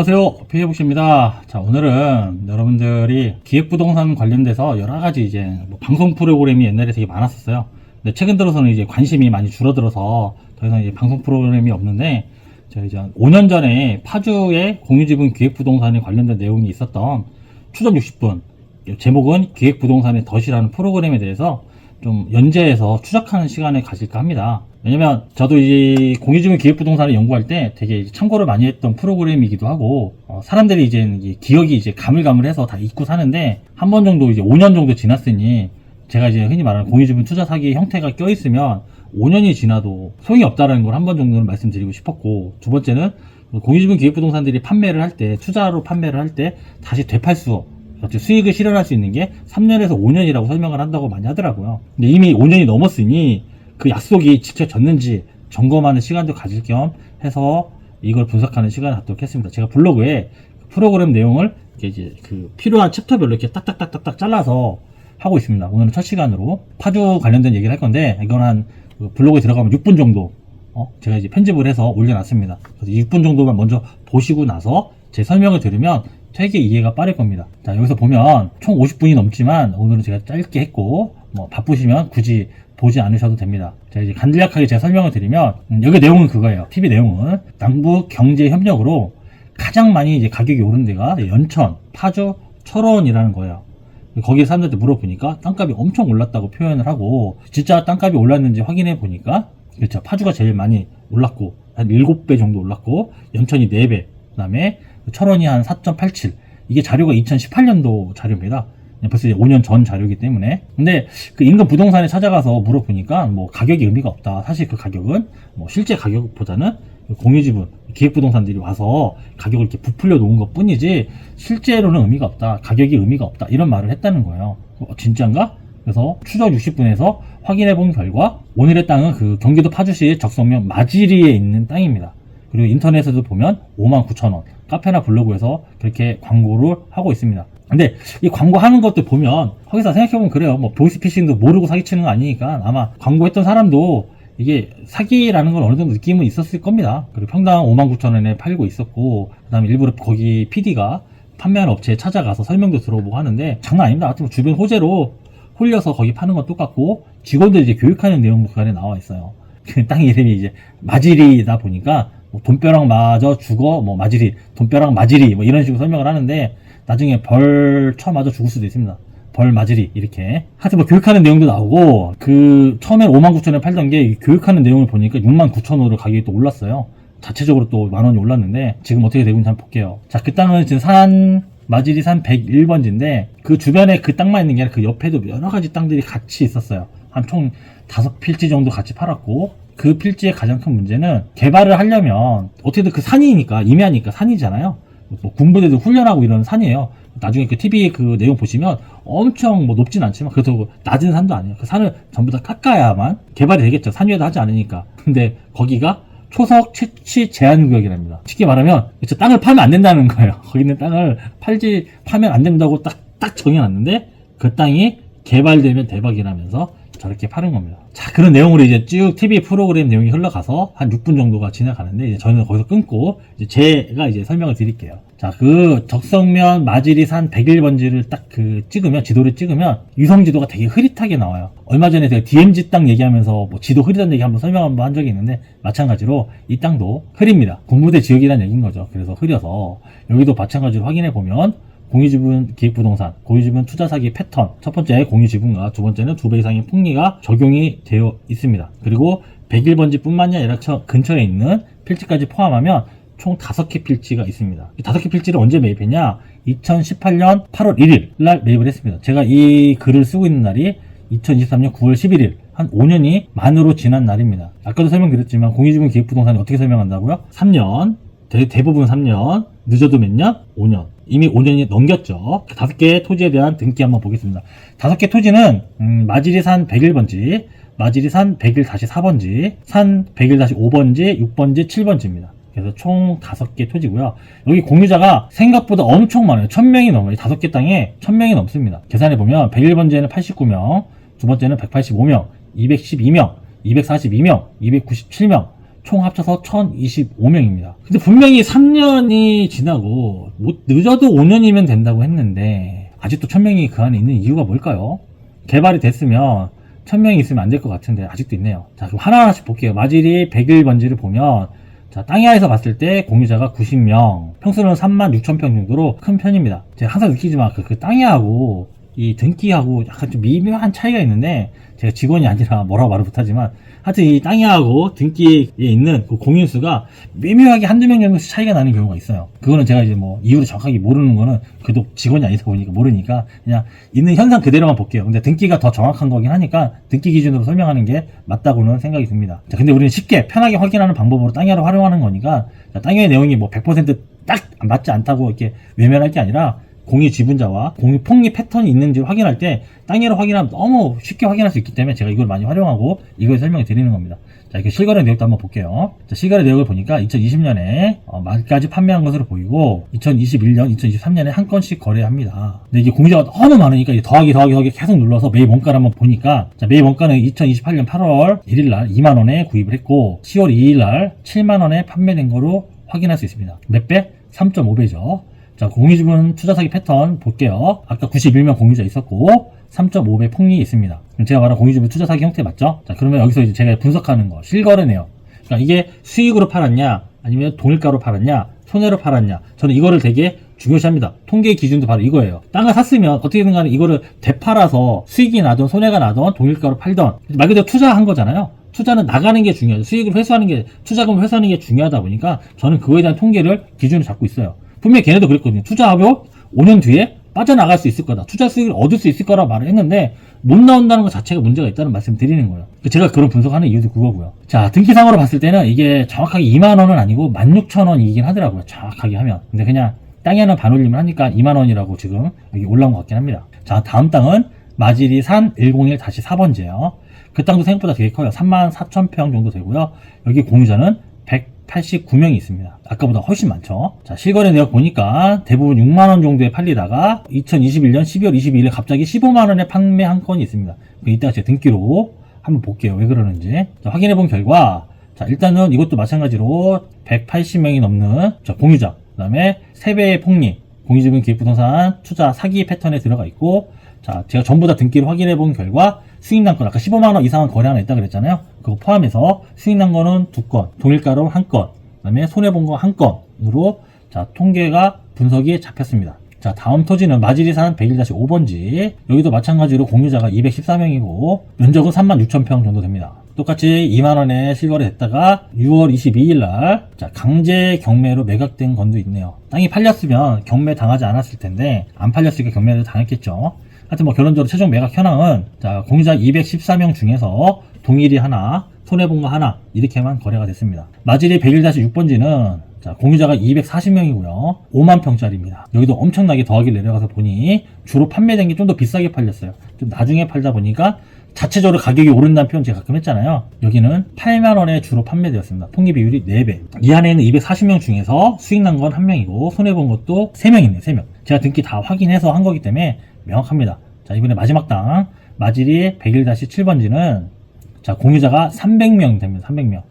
안녕하세요. 피해복시입니다. 자, 오늘은 여러분들이 기획부동산 관련돼서 여러 가지 이제 뭐 방송 프로그램이 옛날에 되게 많았었어요. 근데 최근 들어서는 이제 관심이 많이 줄어들어서 더 이상 이제 방송 프로그램이 없는데, 제가 이제 한 5년 전에 파주의 공유지분 기획부동산에 관련된 내용이 있었던 추적 60분, 제목은 기획부동산의 덫이라는 프로그램에 대해서 좀 연재해서 추적하는 시간을 가질까 합니다. 왜냐면 저도 이 공유지분 기획부동산을 연구할 때 되게 참고를 많이 했던 프로그램이기도 하고 어, 사람들이 이제 이 기억이 이제 가물가물해서 다 잊고 사는데 한 번 정도 이제 5년 정도 지났으니 제가 이제 흔히 말하는 공유지분 투자 사기 형태가 껴있으면 5년이 지나도 소용이 없다라는 걸 한 번 정도는 말씀드리고 싶었고 두 번째는 공유지분 기획부동산들이 판매를 할 때 투자로 판매를 할 때 다시 되팔 수 수익을 실현할 수 있는 게 3년에서 5년이라고 설명을 한다고 많이 하더라고요. 근데 이미 5년이 넘었으니 그 약속이 지켜졌는지 점검하는 시간도 가질 겸 해서 이걸 분석하는 시간을 갖도록 했습니다. 제가 블로그에 프로그램 내용을 이제 그 필요한 챕터별로 이렇게 딱딱딱딱딱 잘라서 하고 있습니다. 오늘은 첫 시간으로 파주 관련된 얘기를 할 건데 이건 한그 블로그에 들어가면 6분 정도 어, 제가 이제 편집을 해서 올려놨습니다. 그래서 6분 정도만 먼저 보시고 나서 제 설명을 들으면 되게 이해가 빠를 겁니다. 자, 여기서 보면 총 50분이 넘지만 오늘은 제가 짧게 했고, 뭐 바쁘시면 굳이 보지 않으셔도 됩니다. 제가 이제 간략하게 제가 설명을 드리면, 음, 여기 내용은 그거예요. TV 내용은 남북 경제 협력으로 가장 많이 이제 가격이 오른 데가 연천, 파주, 철원이라는 거예요. 거기 사람들한테 물어보니까 땅값이 엄청 올랐다고 표현을 하고 진짜 땅값이 올랐는지 확인해 보니까 그렇죠 파주가 제일 많이 올랐고 한 7배 정도 올랐고 연천이 4배 그다음에 철원이 한 4.87 이게 자료가 2018년도 자료입니다 벌써 이제 5년 전 자료이기 때문에. 근데 그 인근 부동산에 찾아가서 물어보니까 뭐 가격이 의미가 없다. 사실 그 가격은 뭐 실제 가격보다는 공유지분 기획부동산들이 와서 가격을 이렇게 부풀려 놓은 것 뿐이지 실제로는 의미가 없다. 가격이 의미가 없다. 이런 말을 했다는 거예요. 어, 진짠가? 그래서 추적 60분에서 확인해 본 결과 오늘의 땅은 그 경기도 파주시의 적성면 마지리에 있는 땅입니다. 그리고 인터넷에도 보면 59,000원. 카페나 블로그에서 그렇게 광고를 하고 있습니다 근데 이 광고 하는 것도 보면 거기서 생각해보면 그래요 뭐 보이스피싱도 모르고 사기치는 거 아니니까 아마 광고했던 사람도 이게 사기라는 건 어느 정도 느낌은 있었을 겁니다. 그리고 평당 59,000원에 팔고 있었고, 그 다음에 일부러 거기 PD가 판매하는 업체에 찾아가서 설명도 들어보고 하는데, 장난 아닙니다. 하여튼 뭐 주변 호재로 홀려서 거기 파는 건 똑같고, 직원들 이제 교육하는 내용도 그 안에 나와 있어요. 그땅 이름이 이제 마지리다 보니까, 뭐 돈벼락 맞아 죽어, 뭐 마지리, 돈벼락 마지리, 뭐 이런 식으로 설명을 하는데, 나중에 벌 쳐 맞아 죽을 수도 있습니다. 벌 맞으리 이렇게. 하여튼 뭐 교육하는 내용도 나오고 그 5만 9천에 팔던 게 교육하는 내용을 보니까 6만 9천으로 가격이 또 올랐어요. 자체적으로 또 만 원이 올랐는데 지금 어떻게 되고 있는지 한번 볼게요. 자 그 땅은 지금 산 마지리 산 101번지인데 그 주변에 그 땅만 있는 게 아니라 그 옆에도 여러 가지 땅들이 같이 있었어요. 한 총 다섯 필지 정도 같이 팔았고 그 필지의 가장 큰 문제는 개발을 하려면 어떻게든 그 산이니까 임야니까 산이잖아요 뭐 군부대도 훈련하고 이런 산이에요. 나중에 그 TV 그 내용 보시면 엄청 뭐 높진 않지만 그래도 낮은 산도 아니에요. 그 산을 전부 다 깎아야만 개발이 되겠죠. 산 위에도 하지 않으니까. 근데 거기가 초석 채취 제한 구역이랍니다. 쉽게 말하면 저 땅을 팔면 안 된다는 거예요. 거기 있는 땅을 팔지 파면 안 된다고 딱 딱 정해놨는데 그 땅이 개발되면 대박이라면서 저렇게 파는 겁니다. 자, 그런 내용으로 이제 쭉 TV 프로그램 내용이 흘러가서 한 6분 정도가 지나가는데, 이제 저는 거기서 끊고, 이제 제가 이제 설명을 드릴게요. 자, 그 적성면 마지리산 101번지를 딱 그 찍으면, 지도를 찍으면, 유성 지도가 되게 흐릿하게 나와요. 얼마 전에 제가 DMZ 땅 얘기하면서 뭐 지도 흐리다는 얘기 한번 설명 한번 한 적이 있는데, 마찬가지로 이 땅도 흐립니다. 군부대 지역이라는 얘기인 거죠. 그래서 흐려서, 여기도 마찬가지로 확인해 보면, 공유지분 기획부동산, 공유지분 투자 사기 패턴. 첫 번째 공유지분과 두 번째는 두 배 이상의 폭리가 적용이 되어 있습니다. 그리고 101번지 뿐만이 아니라 처- 근처에 있는 필지까지 포함하면 총 다섯 개 필지가 있습니다. 이 다섯 개 필지를 언제 매입했냐? 2018년 8월 1일 날 매입을 했습니다. 제가 이 글을 쓰고 있는 날이 2023년 9월 11일 한 5년이 만으로 지난 날입니다. 아까도 설명드렸지만 공유지분 기획부동산이 어떻게 설명한다고요? 3년 대, 대부분 3년 늦어도 몇 년? 5년 이미 5년이 넘겼죠. 그 다섯 개의 토지에 대한 등기 한번 보겠습니다. 다섯 개 토지는 음, 마지리산 101번지, 마지리산 101-4번지, 산 101-5번지, 6번지, 7번지입니다. 그래서 총 다섯 개 토지고요. 여기 공유자가 생각보다 엄청 많아요. 1000명이 넘어요. 다섯 개 땅에 1000명이 넘습니다. 계산해 보면 101번지에는 89명, 두 번째는 185명, 212명, 242명, 297명, 총 합쳐서 1025명입니다. 근데 분명히 3년이 지나고 못 늦어도 5년이면 된다고 했는데 아직도 1000명이 그 안에 있는 이유가 뭘까요? 개발이 됐으면 1000명이 있으면 안 될 것 같은데 아직도 있네요. 자, 그럼 하나하나씩 볼게요. 마질이 100일 번지를 보면 자, 땅야에서 봤을 때 공유자가 90명, 평수는 3만 6천 평 정도로 큰 편입니다. 제가 항상 느끼지만 그, 그 땅야하고 이 등기하고 약간 좀 미묘한 차이가 있는데 제가 직원이 아니라 뭐라고 말을 못하지만 하여튼 이 땅야하고 등기에 있는 그 공인수가 미묘하게 한두 명 정도씩 차이가 나는 경우가 있어요. 그거는 제가 이제 뭐 이유를 정확하게 모르는 거는 그래도 직원이 아니다 보니까 모르니까 그냥 있는 현상 그대로만 볼게요. 근데 등기가 더 정확한 거긴 하니까 등기 기준으로 설명하는 게 맞다고는 생각이 듭니다. 자, 근데 우리는 쉽게 편하게 확인하는 방법으로 땅야를 활용하는 거니까 자, 땅야의 내용이 뭐 100%딱 맞지 않다고 이렇게 외면할 게 아니라 공유 지분자와 공유 폭리 패턴이 있는지를 확인할 때 땅야를 확인하면 너무 쉽게 확인할 수 있기 때문에 제가 이걸 많이 활용하고 이걸 설명을 드리는 겁니다. 자, 이렇게 실거래 내역도 한번 볼게요. 자, 실거래 내역을 보니까 2020년에 어, 말까지 판매한 것으로 보이고 2021년, 2023년에 한 건씩 거래합니다. 근데 이게 공유자가 너무 많으니까 더하기 더하기 더하기 계속 눌러서 매입 원가를 한번 보니까 자, 매입 원가는 2028년 8월 1일 날 2만 원에 구입을 했고 10월 2일 날 7만 원에 판매된 거로 확인할 수 있습니다. 몇 배? 3.5배죠. 자, 공유지분 투자 사기 패턴 볼게요. 아까 91명 공유자 있었고 3.5배 폭리 있습니다. 제가 말한 공유지분 투자 사기 형태 맞죠? 자, 그러면 여기서 이제 제가 분석하는 거 실거래네요. 그러니까 이게 수익으로 팔았냐, 아니면 동일가로 팔았냐, 손해로 팔았냐. 저는 이거를 되게 중요시합니다. 통계 기준도 바로 이거예요. 땅을 샀으면 어떻게든 간에 이거를 되팔아서 수익이 나든 손해가 나든 동일가로 팔던 말 그대로 투자한 거잖아요. 투자는 나가는 게 중요하죠. 수익을 회수하는 게, 투자금을 회수하는 게 중요하다 보니까 저는 그거에 대한 통계를 기준으로 잡고 있어요. 분명히 걔네도 그랬거든요. 투자하고 5년 뒤에 빠져나갈 수 있을 거다. 투자 수익을 얻을 수 있을 거라고 말을 했는데 못 나온다는 것 자체가 문제가 있다는 말씀 드리는 거예요. 제가 그런 분석하는 이유도 그거고요. 자, 등기상으로 봤을 때는 이게 정확하게 2만 원은 아니고 16,000원이긴 하더라고요. 정확하게 하면. 근데 그냥 땅에는 반올림을 하니까 2만 원이라고 지금 여기 올라온 것 같긴 합니다. 자, 다음 땅은 마지리 산 101-4번지예요. 그 땅도 생각보다 되게 커요. 3만 4천 평 정도 되고요. 여기 공유자는 189명이 있습니다. 아까보다 훨씬 많죠. 자, 실거래 내역 보니까 대부분 6만원 정도에 팔리다가 2021년 12월 22일에 갑자기 15만원에 판매한 건이 있습니다. 이따가 제가 등기로 한번 볼게요. 왜 그러는지. 자, 확인해 본 결과, 자, 일단은 이것도 마찬가지로 180명이 넘는 자, 공유자, 그 다음에 3배의 폭리, 공유지분 기획부동산 투자 사기 패턴에 들어가 있고, 자, 제가 전부 다 등기를 확인해 본 결과 수익 난 건 아까 15만 원 이상은 거래 하나 있다 그랬잖아요. 그거 포함해서 수익 난 거는 두 건, 동일가로 한 건, 그다음에 손해 본 거 한 건으로 자, 통계가 분석이 잡혔습니다. 자, 다음 토지는 마지리산 101-5번지. 여기도 마찬가지로 공유자가 214명이고 면적은 3만 6천 평 정도 됩니다. 똑같이 2만 원에 실거래 됐다가 6월 22일 날 자, 강제 경매로 매각된 건도 있네요. 땅이 팔렸으면 경매 당하지 않았을 텐데 안 팔렸으니까 경매를 당했겠죠. 하여튼 뭐 결론적으로 최종 매각 현황은 자 공유자 214명 중에서 동일이 하나 손해본 거 하나 이렇게만 거래가 됐습니다. 마질이 101-6번지는 자 공유자가 240명이고요. 5만 평짜리입니다. 여기도 엄청나게 더하기 내려가서 보니 주로 판매된 게 좀 더 비싸게 팔렸어요. 좀 나중에 팔다 보니까 자체적으로 가격이 오른다는 표현 제가 가끔 했잖아요. 여기는 8만 원에 주로 판매되었습니다. 폭리 비율이 4배. 이 안에 있는 240명 중에서 수익 난 건 1명이고 손해 본 것도 3명이네요. 3명. 제가 등기 다 확인해서 한 거기 때문에 명확합니다. 자, 이번에 마지막 땅 마질이 101-7번지는 자, 공유자가 300명 됩니다. 300명.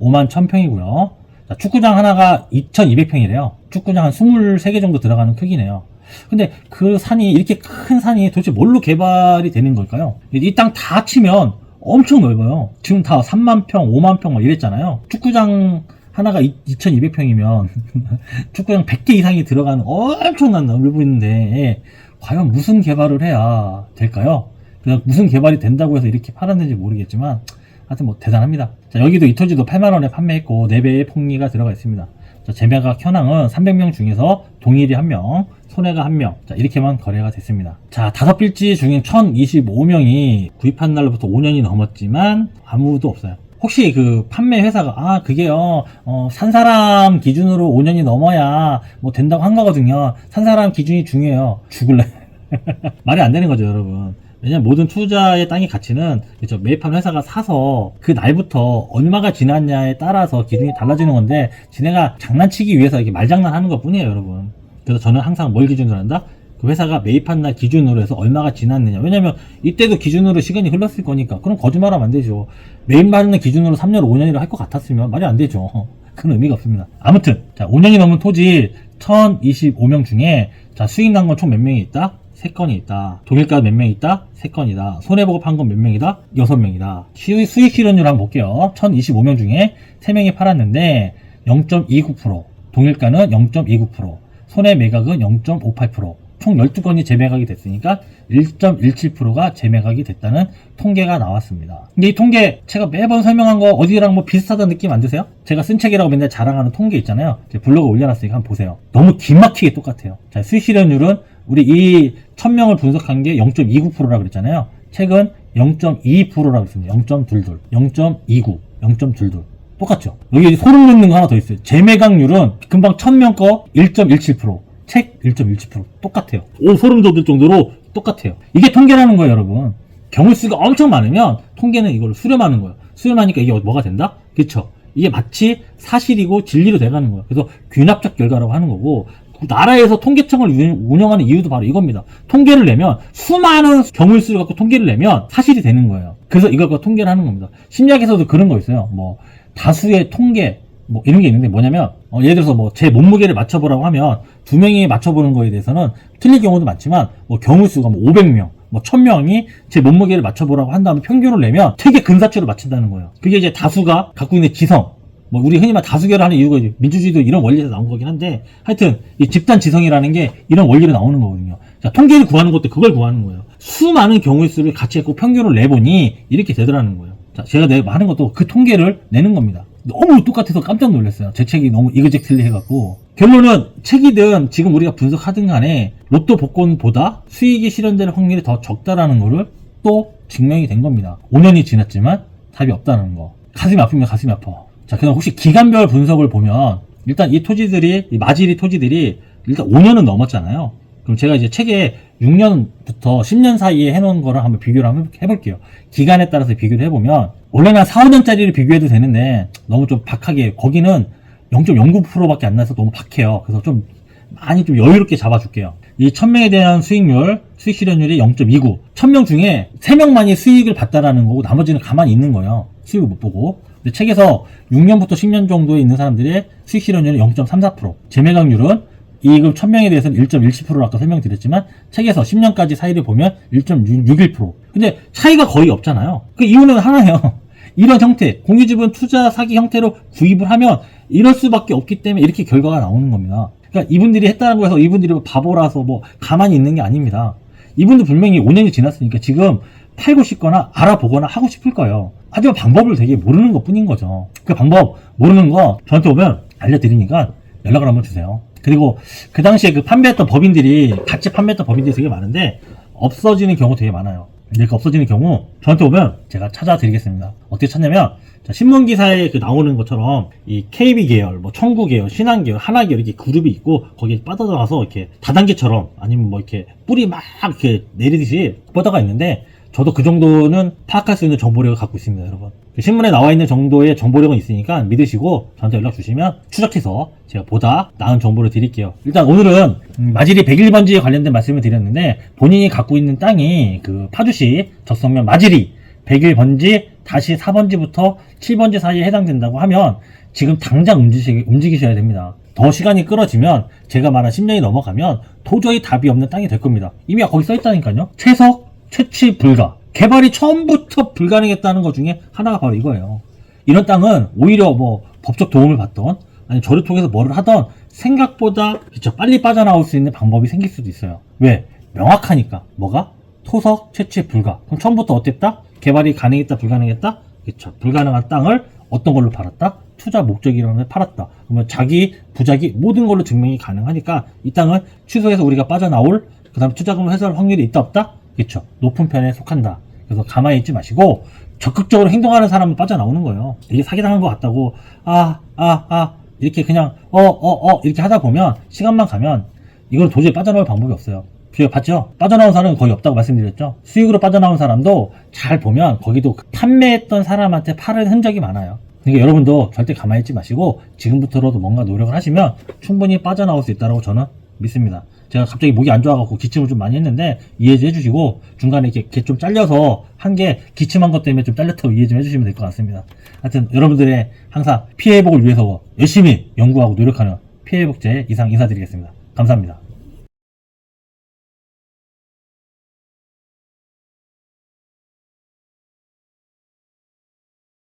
5만 1000평이고요. 자, 축구장 하나가 2200평이래요. 축구장 한 23개 정도 들어가는 크기네요. 근데 그 산이 이렇게 큰 산이 도대체 뭘로 개발이 되는 걸까요? 이 땅다 합치면 엄청 넓어요. 지금 다 3만 평, 5만 평 막 이랬잖아요. 축구장 하나가 2200평이면 축구장 100개 이상이 들어가는 엄청난 넓은 데 과연 무슨 개발을 해야 될까요? 그냥 무슨 개발이 된다고 해서 이렇게 팔았는지 모르겠지만 하여튼 뭐 대단합니다. 자, 여기도 이 토지도 8만원에 판매했고 4배의 폭리가 들어가 있습니다. 자, 재매각 현황은 300명 중에서 동일이 1명, 손해가 1명. 자, 이렇게만 거래가 됐습니다. 자, 다섯 필지 중에 1025명이 구입한 날로부터 5년이 넘었지만 아무도 없어요. 혹시 그 판매 회사가 아 그게요. 어, 산 사람 기준으로 5년이 넘어야 뭐 된다고 한 거거든요. 산 사람 기준이 중요해요. 죽을래. 말이 안 되는 거죠 여러분. 왜냐면 모든 투자의 땅의 가치는 그죠. 매입한 회사가 사서 그 날부터 얼마가 지났냐에 따라서 기준이 달라지는 건데 지네가 장난치기 위해서 이렇게 말장난하는 것 뿐이에요 여러분. 그래서 저는 항상 뭘 기준으로 한다 그 회사가 매입한 날 기준으로 해서 얼마가 지났느냐. 왜냐면 이때도 기준으로 시간이 흘렀을 거니까. 그럼 거짓말하면 안 되죠. 매입받는 날 기준으로 3년, 5년이라 할 것 같았으면 말이 안 되죠. 그런 의미가 없습니다. 아무튼, 자, 5년이 넘은 토지 1025명 중에 자, 수익 난 건 총 몇 명이 있다? 3건이 있다. 동일가 몇 명 있다? 3건이다. 손해보고 판 건 몇 명이다? 6명이다. 수익, 수익 실현율 한번 볼게요. 1025명 중에 3명이 팔았는데 0.29%, 동일가는 0.29%, 손해 매각은 0.58%, 총 12건이 재매각이 됐으니까 1.17%가 재매각이 됐다는 통계가 나왔습니다. 근데 이 통계 제가 매번 설명한 거 어디랑 뭐 비슷하다는 느낌 안 드세요? 제가 쓴 책이라고 맨날 자랑하는 통계 있잖아요. 제 블로그 올려놨으니까 한번 보세요. 너무 기막히게 똑같아요. 자, 수익 실현율은 우리 이 1000명을 분석한 게 0.29%라고 그랬잖아요. 책은 0.22%라고 했습니다. 0.22, 0.29, 0.22. 똑같죠? 여기 소름 돋는 거 하나 더 있어요. 재매각률은 금방 1000명 거 1.17%, 책 1.17% 똑같아요. 오, 소름 돋을 정도로 똑같아요. 이게 통계라는 거예요, 여러분. 경우 수가 엄청 많으면 통계는 이걸 수렴하는 거예요. 수렴하니까 이게 뭐가 된다? 그쵸? 이게 마치 사실이고 진리로 돼가는 거예요. 그래서 귀납적 결과라고 하는 거고, 그 나라에서 통계청을 운- 운영하는 이유도 바로 이겁니다. 통계를 내면 수많은 경우수를 갖고 통계를 내면 사실이 되는 거예요. 그래서 이걸 갖고 통계를 하는 겁니다. 심리학에서도 그런 거 있어요. 뭐 다수의 통계 뭐 이런 게 있는데 뭐냐면 어, 예를 들어서 뭐 제 몸무게를 맞춰보라고 하면 두 명이 맞춰보는 거에 대해서는 틀릴 경우도 많지만 뭐 경우 수가 뭐 500명 뭐 1000명이 제 몸무게를 맞춰보라고 한 다음에 평균을 내면 되게 근사치로 맞춘다는 거예요. 그게 이제 다수가 갖고 있는 지성 뭐 우리 흔히 말 다수결을 하는 이유가 민주주의도 이런 원리에서 나온 거긴 한데 하여튼 이 집단 지성이라는 게 이런 원리로 나오는 거거든요. 자, 통계를 구하는 것도 그걸 구하는 거예요. 수많은 경우의 수를 같이 했고 평균을 내보니 이렇게 되더라는 거예요. 자, 제가 내 하는 것도 그 통계를 내는 겁니다. 너무 똑같아서 깜짝 놀랐어요. 제 책이 너무 이그젝틀리 해갖고. 결론은 책이든 지금 우리가 분석하든 간에 로또 복권보다 수익이 실현될 확률이 더 적다라는 거를 또 증명이 된 겁니다. 5년이 지났지만 답이 없다는 거. 가슴이 아프면 가슴이 아파. 자, 그럼 혹시 기간별 분석을 보면 일단 이 토지들이, 이 마지리 토지들이 일단 5년은 넘었잖아요. 그럼 제가 이제 책에 6년부터 10년 사이에 해놓은 거랑 한번 비교를 한번 해볼게요. 기간에 따라서 비교를 해보면 원래는 한 4, 5년짜리를 비교해도 되는데 너무 좀 박하게 거기는 0.09%밖에 안 나서 너무 박해요. 그래서 좀 많이 좀 여유롭게 잡아줄게요. 이 1000명에 대한 수익률, 수익 실현율이 0.29. 1000명 중에 3명만이 수익을 봤다라는 거고 나머지는 가만히 있는 거예요. 수익을 못 보고. 근데 책에서 6년부터 10년 정도에 있는 사람들의 수익 실현율은 0.34%. 재매각률은 이익금 1000명에 대해서는 1.17%를 아까 설명드렸지만 책에서 10년까지 사이를 보면 1.61%. 근데 차이가 거의 없잖아요. 그 이유는 하나예요. 이런 형태, 공유지분 투자 사기 형태로 구입을 하면 이럴 수밖에 없기 때문에 이렇게 결과가 나오는 겁니다. 그러니까 이분들이 했다고 해서 이분들이 뭐 바보라서 뭐 가만히 있는 게 아닙니다. 이분도 분명히 5년이 지났으니까 지금 팔고 싶거나 알아보거나 하고 싶을 거예요. 하지만 방법을 되게 모르는 것 뿐인 거죠. 그 방법 모르는 거 저한테 오면 알려드리니까 연락을 한번 주세요. 그리고 그 당시에 그 판매했던 법인들이 같이 판매했던 법인들이 되게 많은데 없어지는 경우 되게 많아요. 이렇게 없어지는 경우 저한테 오면 제가 찾아드리겠습니다. 어떻게 찾냐면 자, 신문 기사에 그 나오는 것처럼 이 KB 계열, 뭐 청구 계열, 신한 계열, 하나 계열 이렇게 그룹이 있고 거기에 빠져들어가서 이렇게 다단계처럼 아니면 뭐 이렇게 뿌리 막 이렇게 내리듯이 뻗어가 있는데 저도 그 정도는 파악할 수 있는 정보력을 갖고 있습니다, 여러분. 그 신문에 나와 있는 정도의 정보력은 있으니까 믿으시고 저한테 연락 주시면 추적해서 제가 보다 나은 정보를 드릴게요. 일단 오늘은 음, 마지리 101 번지에 관련된 말씀을 드렸는데 본인이 갖고 있는 땅이 그 파주시 적성면 마지리 101 번지 다시 4번지부터 7번지 사이에 해당된다고 하면 지금 당장 움직이, 움직이셔야 됩니다. 더 시간이 끌어지면 제가 말한 10년이 넘어가면 도저히 답이 없는 땅이 될 겁니다. 이미 거기 써 있다니까요. 채석, 채취 불가. 개발이 처음부터 불가능했다는 것 중에 하나가 바로 이거예요. 이런 땅은 오히려 뭐 법적 도움을 받던 아니 저를 통해서 뭐를 하던 생각보다 그쵸 빨리 빠져나올 수 있는 방법이 생길 수도 있어요. 왜? 명확하니까. 뭐가? 토석 채취 불가. 그럼 처음부터 어땠다? 개발이 가능했다 불가능했다? 그쵸 불가능한 땅을 어떤 걸로 팔았다? 투자 목적이라는 걸 팔았다. 그러면 자기 부자기 모든 걸로 증명이 가능하니까 이 땅은 취소해서 우리가 빠져나올 그다음 투자금을 회수할 확률이 있다 없다? 그쵸 높은 편에 속한다. 그래서 가만히 있지 마시고 적극적으로 행동하는 사람은 빠져나오는 거예요. 이게 사기당한 것 같다고 아 아, 아, 이렇게 그냥 어 어 어 이렇게 하다 보면 시간만 가면 이걸 도저히 빠져나올 방법이 없어요. 저희가 봤죠? 빠져나온 사람은 거의 없다고 말씀드렸죠? 수익으로 빠져나온 사람도 잘 보면 거기도 그 판매했던 사람한테 팔은 흔적이 많아요. 그러니까 여러분도 절대 가만히 있지 마시고 지금부터라도 뭔가 노력을 하시면 충분히 빠져나올 수 있다고 저는 믿습니다. 제가 갑자기 목이 안 좋아갖고 기침을 좀 많이 했는데 이해 좀 해주시고 중간에 이렇게, 이렇게 좀 잘려서 한 게 기침한 것 때문에 좀 잘렸다고 이해 좀 해주시면 될 것 같습니다. 하여튼 여러분들의 항상 피해 회복을 위해서 열심히 연구하고 노력하는 피해 회복제 이상 인사드리겠습니다. 감사합니다.